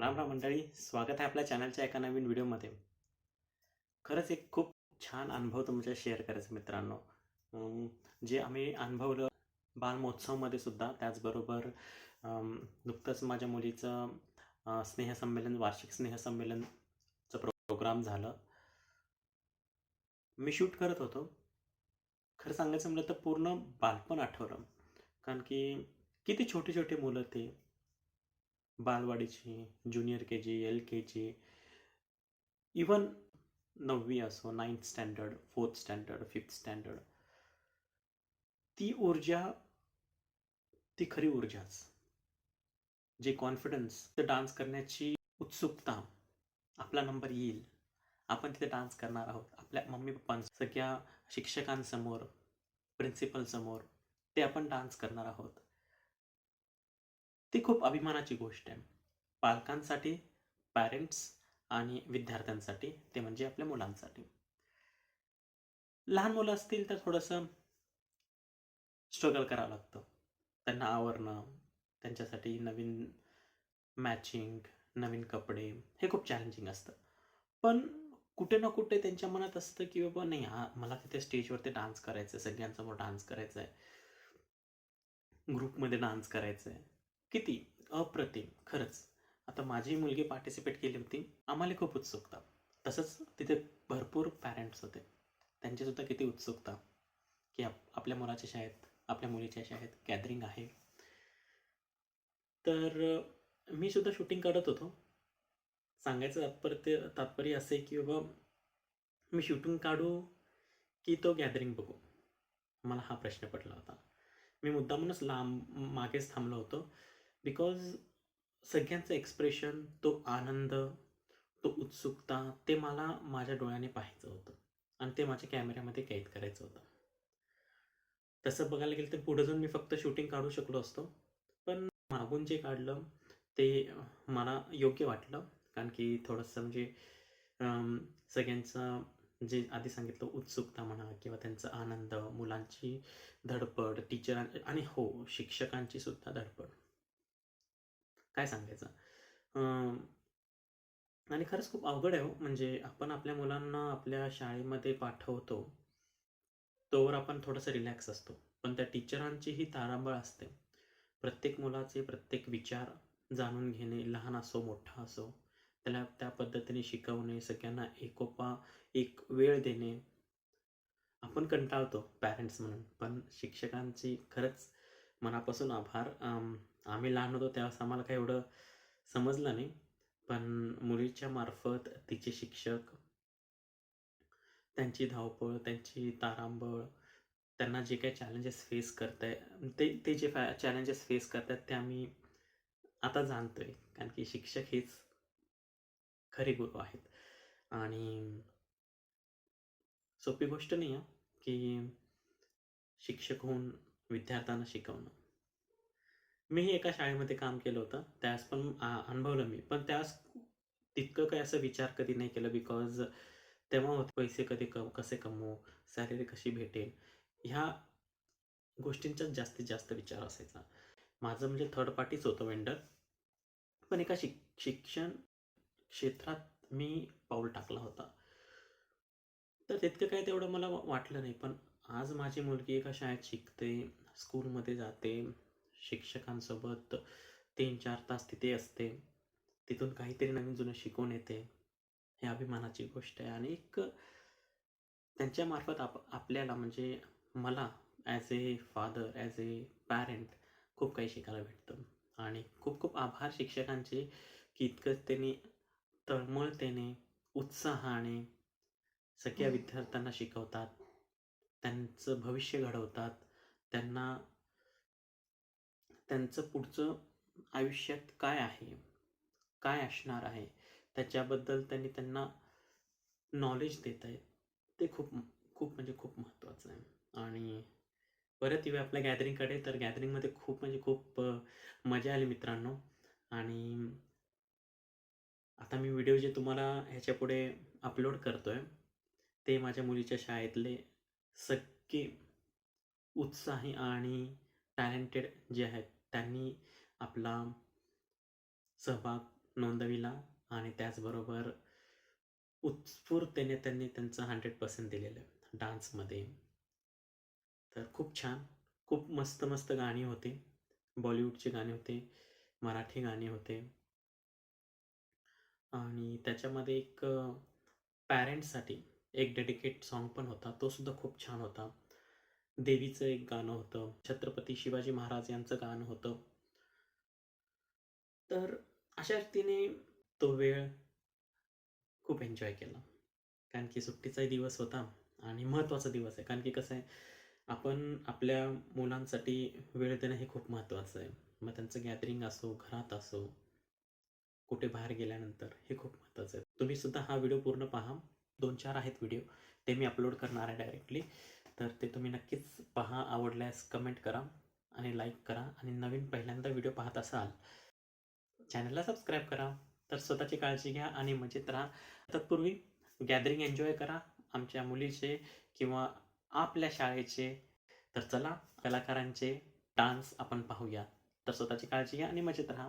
राम राम मंडळी स्वागत आहे आपल्या चॅनलच्या एका नवीन व्हिडिओमध्ये. खरंच एक खूप छान अनुभव तुमच्या शेअर करायचा मित्रांनो. जे आम्ही अनुभवलं बालमहोत्सवमध्ये सुद्धा त्याचबरोबर नुकतंच माझ्या मुलीचं स्नेहसंमेलन वार्षिक स्नेहसंमेलनचं प्रोग्राम झालं. मी शूट करत होतो. खरं सांगायचं म्हटलं तर पूर्ण बालपण आठवलं. कारण की किती छोटे छोटे मुलं ते बालवाडीची junior K G L K G even नववी असो ninth standard fourth standard fifth standard ती ऊर्जा ती खरी ऊर्जाच. जे कॉन्फिडन्स ते डान्स करण्याची उत्सुकता आपला नंबर येईल. आपण तिथे डान्स करणार आहोत. आपल्या मम्मी पप्पां सगळ्या शिक्षकांसमोर प्रिन्सिपलसमोर ते आपण डान्स करणार आहोत. ती खूप अभिमानाची गोष्ट आहे. पालकांसाठी पॅरेंट्स आणि विद्यार्थ्यांसाठी ते म्हणजे आपल्या मुलांसाठी. लहान मुलं असतील तर थोडंसं स्ट्रगल करावं लागतं. त्यांना आवरणं त्यांच्यासाठी नवीन मॅचिंग नवीन कपडे हे खूप चॅलेंजिंग असतं. पण कुठे ना कुठे त्यांच्या मनात असतं की बाबा नाही हा मला तिथे स्टेजवरती डान्स करायचं आहे सगळ्यांसमोर डान्स करायचा आहे ग्रुपमध्ये डान्स करायचं आहे किती? अप्रतिम. खरंच. आता माझी मुलगी पार्टिसिपेट केली होती. आम्हाला खूप उत्सुकता. तसंच तिथे भरपूर पॅरेंट्स होते. त्यांचीसुद्धा किती उत्सुकता. की आप आपल्या मुलाच्या शाळेत आपल्या मुलीच्या शाळेत गॅदरिंग आहे. तर मी सुद्धा शूटिंग करत होतो. सांगायचं तात्पर्य तात्पर्य असे की बाबा मी शूटिंग काढू की तो गॅदरिंग बघू? मला हा प्रश्न पडला होता. मी मुद्दामूनच लांब मागेच थांबलो होतो. बिकॉज सगळ्यांचं एक्सप्रेशन तो आनंद तो उत्सुकता ते मला माझ्या डोळ्याने पाहायचं होतं. आणि ते माझ्या कॅमेऱ्यामध्ये कैद करायचं होतं. तसं बघायला गेलं तर पुढे जाऊन मी फक्त शूटिंग काढू शकलो असतो. पण मागून जे काढलं ते मला योग्य वाटलं. कारण की थोडंसं म्हणजे सगळ्यांचं जे आधी सांगितलं उत्सुकता म्हणा किंवा त्यांचा आनंद मुलांची धडपड टीचरां आणि हो शिक्षकांची सुद्धा धडपड. काय सांगायचं? आणि खरंच खूप अवघड आहे हो. म्हणजे आपण आपल्या मुलांना आपल्या शाळेमध्ये पाठवतो तोवर आपण थोडंसं रिलॅक्स असतो. पण त्या टीचरांचीही तारांबळ असते. प्रत्येक मुलाचे प्रत्येक विचार जाणून घेणे लहान असो मोठा असो त्याला त्या पद्धतीने शिकवणे सगळ्यांना एकोपा एक वेळ देणे. आपण कंटाळतो पॅरेंट्स म्हणून. पण शिक्षकांची खरंच मनापासून आभार. आम्ही लहान होतो त्यावेळेस आम्हाला काही एवढं समजलं नाही. पण मुलीच्या मार्फत तिचे शिक्षक त्यांची धावपळ त्यांची तारांबळ त्यांना जे काही चॅलेंजेस फेस करताय ते ते जे फॅ चॅलेंजेस फेस करतात ते आम्ही आता जाणतोय. कारण की शिक्षक हेच खरे गुरु आहेत. आणि सोपी गोष्ट नाही आहे की शिक्षक होऊन विद्यार्थ्यांना शिकवणं. मीही एका शाळेमध्ये काम केलं होतं. त्यास पण अनुभवलं मी. पण त्यास तितकं काही असं विचार कधी नाही केलं बिकॉज तेव्हा होत पैसे कधी क कसे कमवू सॅलरी कशी भेटेल ह्या गोष्टींचाच जास्तीत जास्त विचार असायचा. माझं म्हणजे थर्ड पार्टीच होतं वेंडर पण एका शिक शिक्षण क्षेत्रात मी पाऊल टाकला होता. तर तितकं काय तेवढं मला वाटलं नाही. पण आज माझी मुलगी एका शाळेत शिकते स्कूलमध्ये जाते शिक्षकांसोबत तीन चार तास तिथे असते. तिथून काहीतरी नवीन जुनं शिकून येते. हे अभिमानाची गोष्ट आहे आणि एक त्यांच्यामार्फत आप आपल्याला म्हणजे मला as a father as a parent खूप काही शिकायला भेटतं. आणि खूप खूप आभार शिक्षकांचे की इतकं त्यांनी तळमळतेने उत्साहाने सगळ्या विद्यार्थ्यांना शिकवतात. त्यांचं भविष्य घडवतात. त्यांना त्यांचं पुढचं आयुष्यात काय आहे? काय असणार आहे? त्याच्याबद्दल त्यांनी त्यांना नॉलेज देत आहेत. ते खूप खूप म्हणजे खूप महत्त्वाचं आहे. आणि परत येऊया आपल्या गॅदरिंगकडे तर गॅदरिंगमध्ये खूप म्हणजे खूप मजा आली मित्रांनो. आणि आता मी व्हिडिओ जे तुम्हाला ह्याच्यापुढे अपलोड करतो आहे ते माझ्या मुलीच्या शाळेतले सगळे उत्साही आणि टॅलेंटेड जे आहेत त्यांनी आपला सहभाग नोंदविला आणि त्याचबरोबर उत्स्फूर्ततेने त्यांनी त्यांचं हंड्रेड पर्सेंट दिलेलं डान्समध्ये. तर खूप छान खूप मस्त मस्त गाणी होती. बॉलिवूडचे गाणे होते मराठी गाणे होते. आणि त्याच्यामध्ये एक पॅरेंट्ससाठी एक डेडिकेट सॉन्ग पण होता. तो सुद्धा खूप छान होता. देवीचं एक गाणं होतं. छत्रपती शिवाजी महाराज यांचं गाणं होतं. तर अशा रीतीने तो वेळ खूप एन्जॉय केला. कारण की सुट्टीचाही दिवस होता आणि महत्त्वाचा दिवस आहे. कारण की कसं आहे आपण आपल्या मुलांसाठी वेळ देणं हे खूप महत्त्वाचं आहे. मग त्यांचं गॅदरिंग असो घरात असो कुठे बाहेर गेल्यानंतर हे खूप महत्त्वाचं आहे. तुम्ही सुद्धा हा व्हिडिओ पूर्ण पहा. दोन चार आहेत व्हिडिओ ते मी अपलोड करणार आहे डायरेक्टली तर ते तुम्ही नक्कीच पहा आवडल्यास कमेंट करा आणि लाईक करा. आणि नवीन पहिल्यांदा व्हिडिओ पाहत असाल चॅनलला सबस्क्राईब करा. तर स्वतःची काळजी घ्या आणि मजेत राहा. तत्पूर्वी गॅदरिंग एन्जॉय करा. आमच्या मुलीचे किंवा आपल्या शाळेचे. तर चला कलाकारांचे डान्स आपण पाहूया. तर स्वतःची काळजी घ्या आणि मजेत राहा.